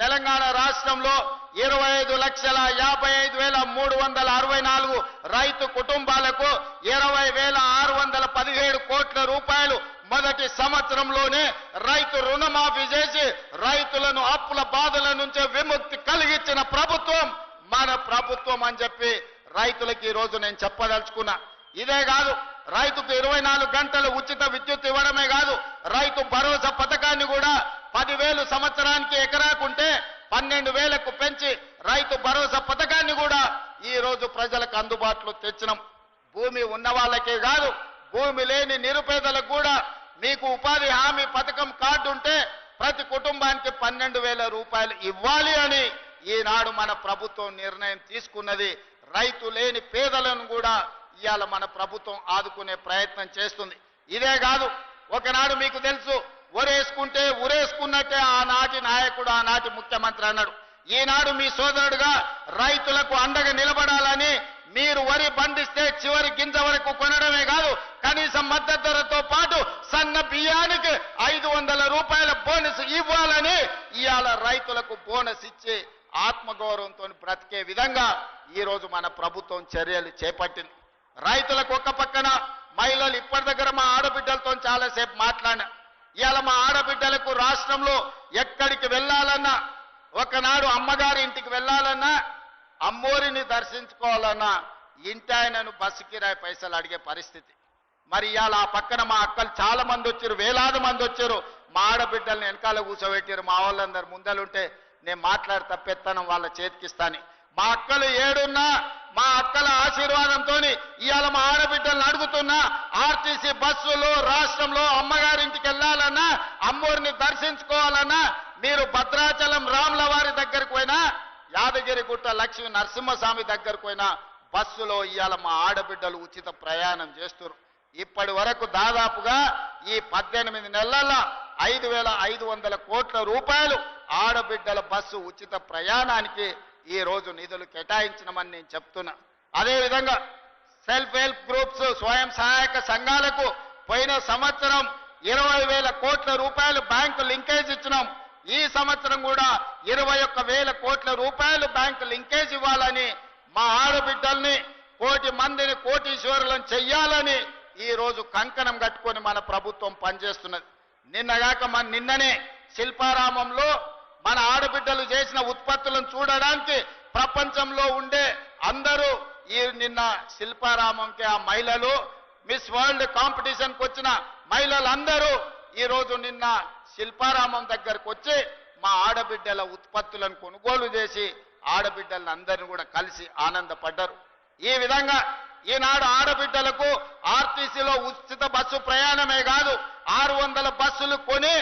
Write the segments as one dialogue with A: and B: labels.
A: తెలంగాణ రాష్ట్రంలో ఇరవై ఐదు లక్షల యాభై ఐదు వేల మూడు వందల అరవై నాలుగు రైతు కుటుంబాలకు ఇరవై వేల ఆరు వందల పదిహేడు కోట్ల రూపాయలు మొదటి సంవత్సరంలోనే రైతు రుణమాఫీ చేసి రైతులను అప్పుల బాధల నుంచి విముక్తి కలిగించిన ప్రభుత్వం మన ప్రభుత్వం అని చెప్పి రైతులకు ఈ రోజు నేను చెప్పదలుచుకున్నా. ఇదే కాదు రైతుకు ఇరవై నాలుగు గంటలు ఉచిత విద్యుత్ ఇవ్వడమే కాదు రైతు భరోసా పథకాన్ని కూడా పదివేలు సంవత్సరానికి ఎకరాకుంటే పన్నెండు వేలకు పెంచి రైతు భరోసా పథకాన్ని కూడా ఈ రోజు ప్రజలకు అందుబాటులో తెచ్చినాం. భూమి ఉన్న వాళ్ళకే కాదు భూమి లేని నిరుపేదలకు కూడా మీకు ఉపాధి హామీ పథకం కార్డు ఉంటే ప్రతి కుటుంబానికి పన్నెండు వేల రూపాయలు ఇవ్వాలి అని ఈనాడు మన ప్రభుత్వం నిర్ణయం తీసుకున్నది. రైతు లేని పేదలను కూడా ఇవాళ మన ప్రభుత్వం ఆదుకునే ప్రయత్నం చేస్తుంది. ఇదే కాదు ఒకనాడు మీకు తెలుసు ఒరేసుకుంటే ఉరేసుకున్నట్టే ఆనాటి నాయకుడు ఆనాటి ముఖ్యమంత్రి అన్నాడు. ఈనాడు మీ సోదరుడుగా రైతులకు అండగా నిలబడాలని మీరు వరి పండిస్తే చివరి గింజ వరకు కొనడమే కాదు కనీసం మద్దతు ధరతో పాటు సన్న బియ్యానికి ఐదు వందల రూపాయల బోనస్ ఇవ్వాలని ఇవాళ రైతులకు బోనస్ ఇచ్చి ఆత్మగౌరవంతో బ్రతికే విధంగా ఈరోజు మన ప్రభుత్వం చర్యలు చేపట్టింది. రైతులకు ఒక్క పక్కన మహిళలు ఇప్పటి దగ్గర మా ఆడబిడ్డలతో చాలాసేపు మాట్లాడినా. ఇవాళ మా ఆడబిడ్డలకు రాష్ట్రంలో ఎక్కడికి వెళ్ళాలన్నా ఒకనాడు అమ్మగారి ఇంటికి వెళ్ళాలన్నా అమ్మోరిని దర్శించుకోవాలన్నా ఇంటి ఆయనను బస్సు కిరాయి పైసలు అడిగే పరిస్థితి. మరి ఇవాళ ఆ పక్కన మా అక్కలు చాలా మంది వచ్చారు వేలాది మంది వచ్చారు. మా ఆడబిడ్డల్ని వెనకాల కూర్చోబెట్టారు. మా వాళ్ళందరు ముందలుంటే నేను మాట్లాడి తప్పెత్తనం వాళ్ళ చేతికిస్తాను. మా అక్కలు ఏడున్నా మా అక్కల ఆశీర్వాదంతో ఇవాళ మా ఆడబిడ్డలను అడుగుతున్నా ఆర్టీసీ బస్సులు రాష్ట్రంలో అమ్మగారింటికి వెళ్ళాలన్నా అమ్మూరిని దర్శించుకోవాలన్నా మీరు భద్రాచలం రాముల వారి దగ్గరకు పోయినా యాదగిరిగుట్ట లక్ష్మీ నరసింహస్వామి దగ్గరకు పోయినా బస్సులో ఇవాళ మా ఆడబిడ్డలు ఉచిత ప్రయాణం చేస్తున్నారు ఇప్పటి వరకు దాదాపుగా ఈ పద్దెనిమిది నెలల్లో ఐదు వేల ఐదు వందల కోట్ల రూపాయలు ఆడబిడ్డల బస్సు ఉచిత ప్రయాణానికి ఈ రోజు నిధులు కేటాయించినమని నేను చెప్తున్నా. అదేవిధంగా సెల్ఫ్ హెల్ప్ గ్రూప్స్ స్వయం సహాయక సంఘాలకు పోయిన సంవత్సరం ఇరవై వేల కోట్ల రూపాయలు బ్యాంకు లింకేజ్ ఇచ్చినాం. ఈ సంవత్సరం కూడా ఇరవై ఒక్క వేల కోట్ల రూపాయలు బ్యాంకు లింకేజ్ ఇవ్వాలని మా ఆడబిడ్డల్ని కోటి మందిని కోటీశ్వరులను చెయ్యాలని ఈ రోజు కంకణం కట్టుకొని మన ప్రభుత్వం పనిచేస్తున్నది. నిన్నగాక మన నిన్ననే శిల్పారామంలో మన ఆడబిడ్డలు చేసిన ఉత్పత్తులను చూడడానికి ప్రపంచంలో ఉండే అందరూ ఈ నిన్న శిల్పారామంకి ఆ మహిళలు మిస్ వరల్డ్ కాంపిటీషన్కి వచ్చిన మహిళలందరూ ఈరోజు నిన్న శిల్పారామం దగ్గరకు వచ్చి మా ఆడబిడ్డల ఉత్పత్తులను కొనుగోలు చేసి ఆడబిడ్డలను అందరిని కూడా కలిసి ఆనందపడ్డారు. ఈ విధంగా ఈనాడు ఆడబిడ్డలకు ఆర్టీసీలో ఉచిత బస్సు ప్రయాణమే కాదు ఆరు వందల బస్సులు కొని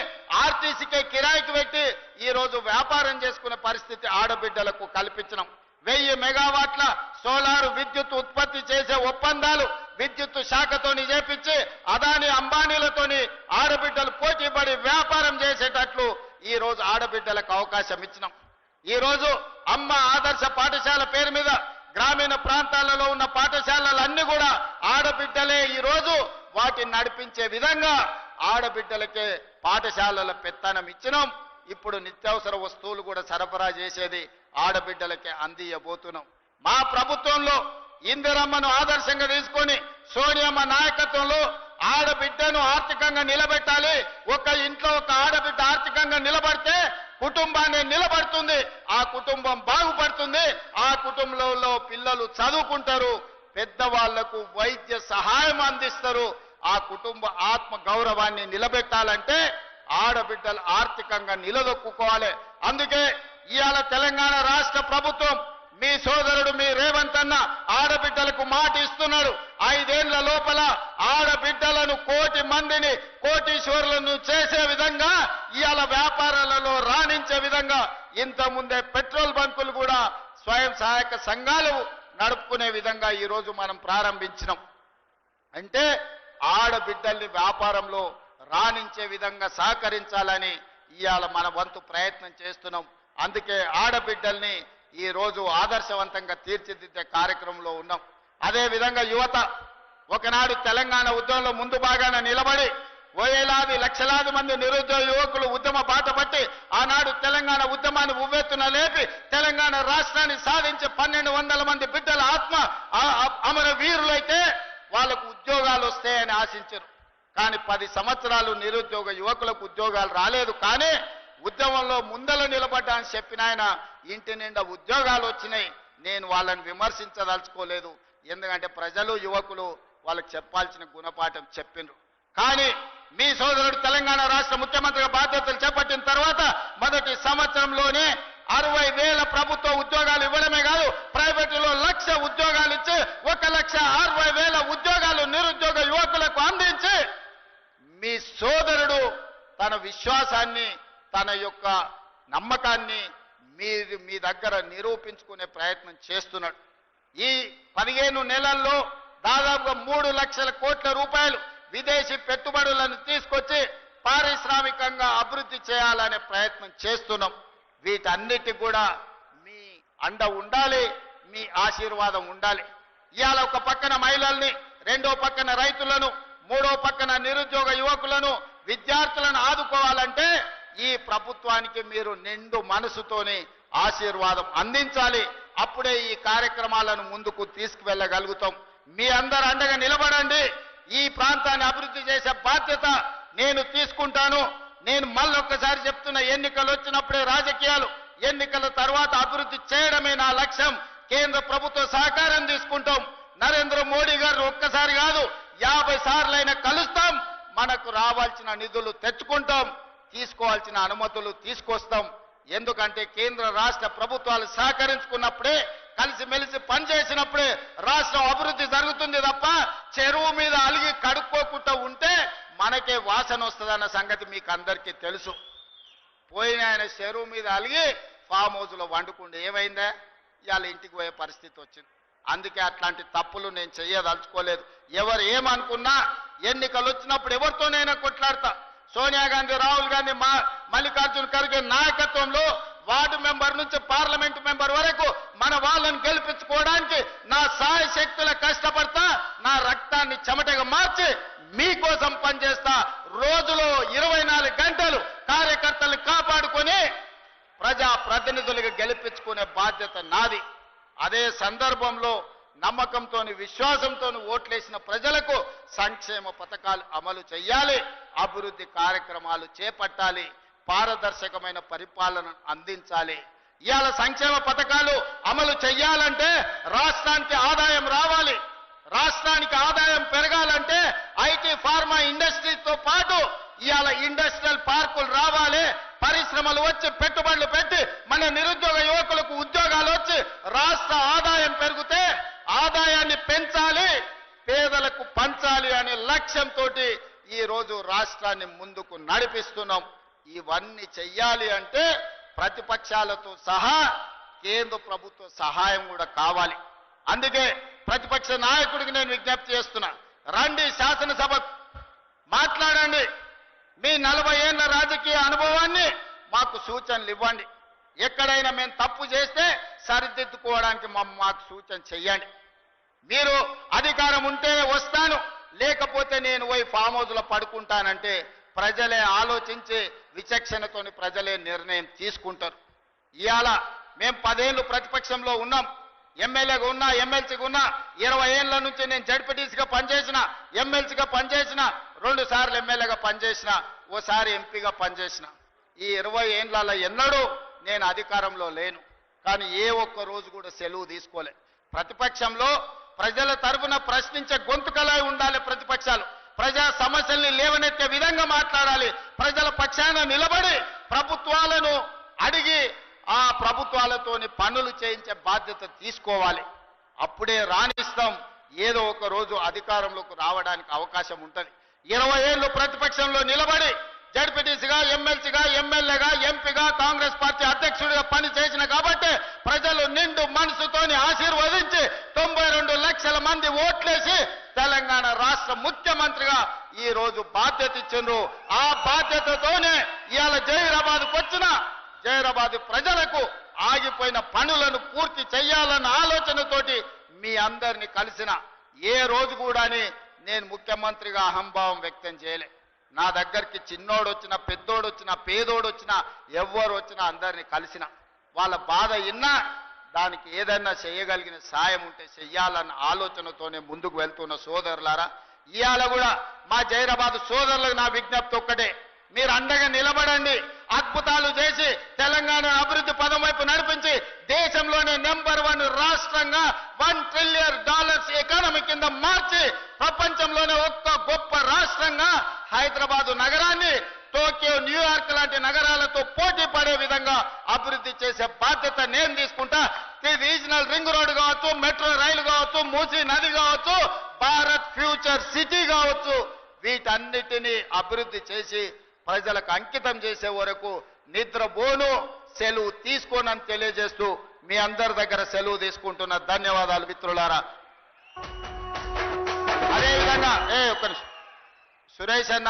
A: ఆర్టీసీకే కిరాయికి పెట్టి ఈరోజు వ్యాపారం చేసుకునే పరిస్థితి ఆడబిడ్డలకు కల్పించడం. వెయ్యి మెగావాట్ల సోలార్ విద్యుత్ ఉత్పత్తి చేసే ఒప్పందాలు విద్యుత్ శాఖతోని చేపించి అదాని అంబానీలతోని ఆడబిడ్డలు పోటీపడి వ్యాపారం చేసేటట్లు ఈ రోజు ఆడబిడ్డలకు అవకాశం ఇచ్చినాం. ఈ రోజు అమ్మ ఆదర్శ పాఠశాల పేరు మీద గ్రామీణ ప్రాంతాలలో ఉన్న పాఠశాలలన్నీ కూడా ఆడబిడ్డలే ఈ రోజు వాటిని నడిపించే విధంగా ఆడబిడ్డలకే పాఠశాలల పెత్తనం ఇచ్చినాం. ఇప్పుడు నిత్యావసర వస్తువులు కూడా సరఫరా చేసేది ఆడబిడ్డలకే అందియబోతున్నాం. మా ప్రభుత్వంలో ఇందిరమ్మను ఆదర్శంగా తీసుకొని సోనియమ్మ నాయకత్వంలో ఆడబిడ్డను ఆర్థికంగా నిలబెట్టాలి. ఒక ఇంట్లో ఒక ఆడబిడ్డ ఆర్థికంగా నిలబడితే కుటుంబాన్ని నిలబడుతుంది ఆ కుటుంబం బాగుపడుతుంది ఆ కుటుంబంలో పిల్లలు చదువుకుంటారు పెద్దవాళ్ళకు వైద్య సహాయం అందిస్తారు ఆ కుటుంబ ఆత్మ గౌరవాన్ని నిలబెట్టాలంటే ఆడబిడ్డలు ఆర్థికంగా నిలదొక్కుకోవాలి. అందుకే ఇవాళ తెలంగాణ రాష్ట్ర ప్రభుత్వం మీ సోదరుడు మీ రేవంత్ అన్న ఆడబిడ్డలకు మాట ఇస్తున్నాడు. ఐదేళ్ళ లోపల ఆడబిడ్డలను కోటి మందిని కోటీశ్వరులను చేసే విధంగా ఇవాళ వ్యాపారాలలో రాణించే విధంగా ఇంత ముందే పెట్రోల్ బంకులు కూడా స్వయం సహాయక సంఘాలు నడుపుకునే విధంగా ఈరోజు మనం ప్రారంభించినాం. అంటే ఆడబిడ్డల్ని వ్యాపారంలో రాణించే విధంగా సహకరించాలని ఇవాళ మన వంతు ప్రయత్నం చేస్తున్నాం. అందుకే ఆడబిడ్డల్ని ఈ రోజు ఆదర్శవంతంగా తీర్చిదిద్దే కార్యక్రమంలో ఉన్నాం. అదే విధంగా యువత ఒకనాడు తెలంగాణ ఉద్యమంలో ముందు భాగాన నిలబడి వేలాది లక్షలాది మంది నిరుద్యోగ యువకులు ఉద్యమ బాట పట్టి ఆనాడు తెలంగాణ ఉద్యమాన్ని ఉవ్వెత్తున లేపి తెలంగాణ రాష్ట్రాన్ని సాధించి పన్నెండు వందల మంది బిడ్డల ఆత్మ అమర వీరులైతే వాళ్ళకు ఉద్యోగాలు వస్తాయని ఆశించారు. కానీ పది సంవత్సరాలు నిరుద్యోగ యువకులకు ఉద్యోగాలు రాలేదు. కానీ ఉద్యమంలో ముందల నిలబడ్డా అని చెప్పిన ఆయన ఇంటి నిండా ఉద్యోగాలు వచ్చినాయి. నేను వాళ్ళని విమర్శించదలుచుకోలేదు. ఎందుకంటే ప్రజలు యువకులు వాళ్ళకి చెప్పాల్సిన గుణపాఠం చెప్పిండ్రు. కానీ మీ సోదరుడు తెలంగాణ రాష్ట్ర ముఖ్యమంత్రిగా బాధ్యతలు చేపట్టిన తర్వాత మొదటి సంవత్సరంలోనే అరవై వేల ప్రభుత్వ ఉద్యోగాలు ఇవ్వడమే కాదు ప్రైవేటులో లక్ష ఉద్యోగాలు ఇచ్చి ఒక లక్ష అరవై వేల ఉద్యోగాలు నిరుద్యోగ యువకులకు అందించి మీ సోదరుడు తన విశ్వాసాన్ని తన యొక్క నమ్మకాన్ని మీరు మీ దగ్గర నిరూపించుకునే ప్రయత్నం చేస్తున్నాడు. ఈ పదిహేను నెలల్లో దాదాపుగా మూడు లక్షల కోట్ల రూపాయలు విదేశీ పెట్టుబడులను తీసుకొచ్చి పారిశ్రామికంగా అభివృద్ధి చేయాలనే ప్రయత్నం చేస్తున్నాం. వీటన్నిటి కూడా మీ అండ ఉండాలి మీ ఆశీర్వాదం ఉండాలి. ఇవాళ ఒక పక్కన మహిళల్ని రెండో పక్కన రైతులను మూడో పక్కన నిరుద్యోగ యువకులను విద్యార్థులను ఆదుకోవాలంటే ఈ ప్రభుత్వానికి మీరు నిండు మనసుతోని ఆశీర్వాదం అందించాలి. అప్పుడే ఈ కార్యక్రమాలను ముందుకు తీసుకువెళ్ళగలుగుతాం. మీ అందరు అండగా నిలబడండి. ఈ ప్రాంతాన్ని అభివృద్ధి చేసే బాధ్యత నేను తీసుకుంటాను. నేను మళ్ళొక్కసారి చెప్తున్న ఎన్నికలు వచ్చినప్పుడే రాజకీయాలు ఎన్నికల తర్వాత అభివృద్ధి చేయడమే నా లక్ష్యం. కేంద్ర ప్రభుత్వ సహకారం తీసుకుంటాం. నరేంద్ర మోడీ గారు ఒక్కసారి కాదు యాభై సార్లైనా కలుస్తాం. మనకు రావాల్సిన నిధులు తెచ్చుకుంటాం. తీసుకోవాల్సిన అనుమతులు తీసుకొస్తాం. ఎందుకంటే కేంద్ర రాష్ట్ర ప్రభుత్వాలు సహకరించుకున్నప్పుడే కలిసిమెలిసి పనిచేసినప్పుడే రాష్ట్రం అభివృద్ధి జరుగుతుంది తప్ప చెరువు మీద అలిగి కడుక్కోకుండా ఉంటే మనకే వాసన వస్తుందన్న సంగతి మీకు అందరికీ తెలుసు. పోయిన ఆయన చెరువు మీద అలిగి ఫామ్ హౌస్లో వండుకుంటే ఏమైందా? ఇవాళ ఇంటికి పోయే పరిస్థితి వచ్చింది. అందుకే అట్లాంటి తప్పులు నేను చెయ్యదలుచుకోలేదు. ఎవరు ఏమనుకున్నా ఎన్నికలు వచ్చినప్పుడు ఎవరితోనైనా కొట్లాడతా. సోనియా గాంధీ రాహుల్ గాంధీ మా మల్లికార్జున ఖర్గే నాయకత్వంలో వార్డు మెంబర్ నుంచి పార్లమెంట్ మెంబర్ వరకు మన వాళ్ళని గెలిపించుకోవడానికి నా సాయ శక్తుల కష్టపడతా నా రక్తాన్ని చెమటగా మార్చి మీకోసం పనిచేస్తా. రోజులో ఇరవై నాలుగు గంటలు కార్యకర్తలు కాపాడుకొని ప్రజా ప్రతినిధులుగా గెలిపించుకునే బాధ్యత నాది. అదే సందర్భంలో నమ్మకంతో విశ్వాసంతో ఓట్లేసిన ప్రజలకు సంక్షేమ పథకాలు అమలు చేయాలి అభివృద్ధి కార్యక్రమాలు చేపట్టాలి పారదర్శకమైన పరిపాలన అందించాలి. ఇవాళ సంక్షేమ పథకాలు అమలు చేయాలంటే రాష్ట్రానికి ఆదాయం రావాలి. రాష్ట్రానికి ఆదాయం పెరగాలంటే ఐటీ ఫార్మా ఇండస్ట్రీతో పాటు ఇవాళ ఇండస్ట్రియల్ పార్కులు రావాలి పరిశ్రమలు వచ్చి పెట్టుబడులు పెట్టి మన నిరుద్యోగ యువకులకు ఉద్యోగాలు వచ్చి రాష్ట్ర ఆదాయం పెరిగితే ఆదాయాన్ని పెంచాలి పేదలకు పంచాలి అనే లక్ష్యంతో ఈరోజు రాష్ట్రాన్ని ముందుకు నడిపిస్తున్నాం. ఇవన్నీ చెయ్యాలి అంటే ప్రతిపక్షాలతో సహా కేంద్ర ప్రభుత్వ సహాయం కూడా కావాలి. అందుకే ప్రతిపక్ష నాయకుడికి నేను విజ్ఞప్తి చేస్తున్నా. రండి శాసనసభ మాట్లాడండి. మీ నలభై ఏళ్ళ రాజకీయ అనుభవాన్ని మాకు సూచనలు ఇవ్వండి. ఎక్కడైనా మేము తప్పు చేస్తే సరిదిద్దుకోవడానికి మాకు సూచన చెయ్యండి. మీరు అధికారం ఉంటే వస్తాను. లేకపోతే నేను పోయి ఫామ్ హౌస్లో పడుకుంటానంటే ప్రజలే ఆలోచించి విచక్షణతోని ప్రజలే నిర్ణయం తీసుకుంటారు. ఇవాళ మేము పదేళ్ళు ప్రతిపక్షంలో ఉన్నాం. ఎమ్మెల్యేగా ఉన్నా ఎమ్మెల్సీగా ఉన్నా ఇరవై ఏళ్ళ నుంచి నేను జడ్పీటీసీగా పనిచేసిన ఎమ్మెల్సీగా పనిచేసిన రెండు సార్లు ఎమ్మెల్యేగా పనిచేసిన ఓసారి ఎంపీగా పనిచేసిన. ఈ ఇరవై ఏళ్ళ ఎన్నడూ నేను అధికారంలో లేను. కానీ ఏ ఒక్క రోజు కూడా సెలవు తీసుకోలే. ప్రతిపక్షంలో ప్రజల తరపున ప్రశ్నించే గొంతుకలై ఉండాలి ప్రతిపక్షాలు. ప్రజా సమస్యల్ని లేవనెత్తే విధంగా మాట్లాడాలి. ప్రజల పక్షాన నిలబడి ప్రభుత్వాలను అడిగి ఆ ప్రభుత్వాలతోని పనులు చేయించే బాధ్యత తీసుకోవాలి. అప్పుడే రాణిస్తాం. ఏదో ఒక రోజు అధికారంలోకి రావడానికి అవకాశం ఉంటుంది. ఇరవై ఏళ్ళు ప్రతిపక్షంలో నిలబడి జడ్పీటీసీగా ఎమ్మెల్సీగా ఎమ్మెల్యేగా ఎంపీగా కాంగ్రెస్ పార్టీ అధ్యక్షుడిగా పని చేసిన కాబట్టి ప్రజలు నిండు మనసుతోని ఆశీర్వదించి తొంభై రెండు లక్షల మంది ఓట్లేసి తెలంగాణ రాష్ట్ర ముఖ్యమంత్రిగా ఈ రోజు బాధ్యత ఇచ్చిండ్రు. ఆ బాధ్యతతోనే ఇవాళ జైరాబాద్కు వచ్చిన జహీరాబాద్ ప్రజలకు ఆగిపోయిన పనులను పూర్తి చేయాలన్న ఆలోచనతోటి మీ అందరిని కలిసిన ఏ రోజు కూడాని నేను ముఖ్యమంత్రిగా అహంభావం వ్యక్తం చేయలే. నా దగ్గరికి చిన్నోడు వచ్చిన పెద్దోడు వచ్చిన పేదోడు వచ్చిన ఎవ్వరు వచ్చినా అందరిని కలిసిన. వాళ్ళ బాధ విన్నా దానికి ఏదైనా చేయగలిగిన సాయం ఉంటే చెయ్యాలన్న ఆలోచనతోనే ముందుకు వెళ్తున్న సోదరులారా ఇవాళ కూడా మా జైరాబాద్ సోదరులకు నా విజ్ఞప్తి ఒక్కటే. మీరు అండగా నిలబడండి. అద్భుతాలు చేసి తెలంగాణ అభివృద్ధి పదం వైపు నడిపించి దేశంలోనే నెంబర్ వన్ రాష్ట్రంగా వన్ ట్రిలియన్ డాలర్స్ ఎకానమీ కింద మార్చి ప్రపంచంలోనే హైదరాబాదు నగరాన్ని టోక్యో న్యూయార్క్ లాంటి నగరాలతో పోటీ పడే విధంగా అభివృద్ధి చేసే బాధ్యత నేను తీసుకుంటా. ఈ రీజనల్ రింగ్ రోడ్ కావచ్చు మెట్రో రైలు కావచ్చు మూసీ నది కావచ్చు భారత్ ఫ్యూచర్ సిటీ కావచ్చు వీటన్నిటినీ అభివృద్ధి చేసి ప్రజలకు అంకితం చేసే వరకు నిద్రపోను. సెలవు తీసుకోనని తెలియజేస్తూ మీ అందరి దగ్గర సెలవు తీసుకుంటున్న ధన్యవాదాలు మిత్రులారా. అదేవిధంగా ఏ ఒక్క నిమిషం. సురేష్ అన్న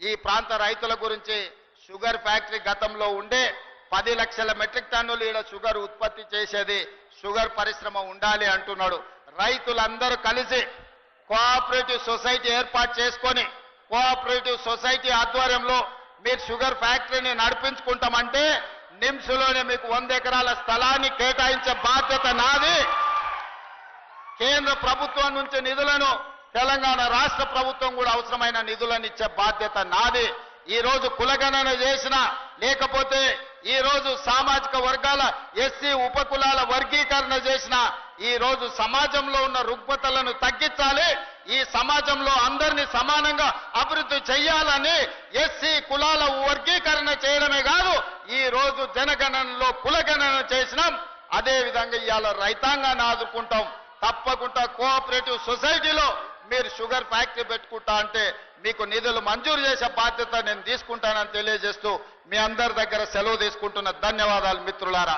A: ఈ ప్రాంత రైతుల గురించి షుగర్ ఫ్యాక్టరీ గతంలో ఉండే పది లక్షల మెట్రిక్ టన్నులు ఈడ షుగర్ ఉత్పత్తి చేసేది షుగర్ పరిశ్రమ ఉండాలి అంటున్నాడు. రైతులందరూ కలిసి కోఆపరేటివ్ సొసైటీ ఏర్పాటు చేసుకొని కోఆపరేటివ్ సొసైటీ ఆధ్వర్యంలో మీరు షుగర్ ఫ్యాక్టరీని నడిపించుకుంటామంటే నిమ్స్లోనే మీకు వంద ఎకరాల స్థలాన్ని కేటాయించే బాధ్యత నాది. కేంద్ర ప్రభుత్వం నుంచి నిధులను తెలంగాణ రాష్ట్ర ప్రభుత్వం కూడా అవసరమైన నిధులను ఇచ్చే బాధ్యత నాది. ఈ రోజు కులగణన చేసిన లేకపోతే ఈ రోజు సామాజిక వర్గాల ఎస్సీ ఉపకులాల వర్గీకరణ చేసిన ఈ రోజు సమాజంలో ఉన్న రుగ్మతలను తగ్గించాలి. ఈ సమాజంలో అందరినీ సమానంగా అభివృద్ధి చెయ్యాలని ఎస్సీ కులాల వర్గీకరణ చేయడమే కాదు ఈ రోజు జనగణనలో కులగణన చేసినాం. అదే విధంగా ఇవాళ రైతాంగాన్ని ఆదుకుంటాం. తప్పకుండా కోఆపరేటివ్ సొసైటీలో మీరు షుగర్ ఫ్యాక్టరీ పెట్టుకుంటా అంటే మీకు నిధులు మంజూరు చేసే బాధ్యత నేను తీసుకుంటానని తెలియజేస్తూ మీ అందరి దగ్గర సెలవు తీసుకుంటున్న ధన్యవాదాలు మిత్రులారా.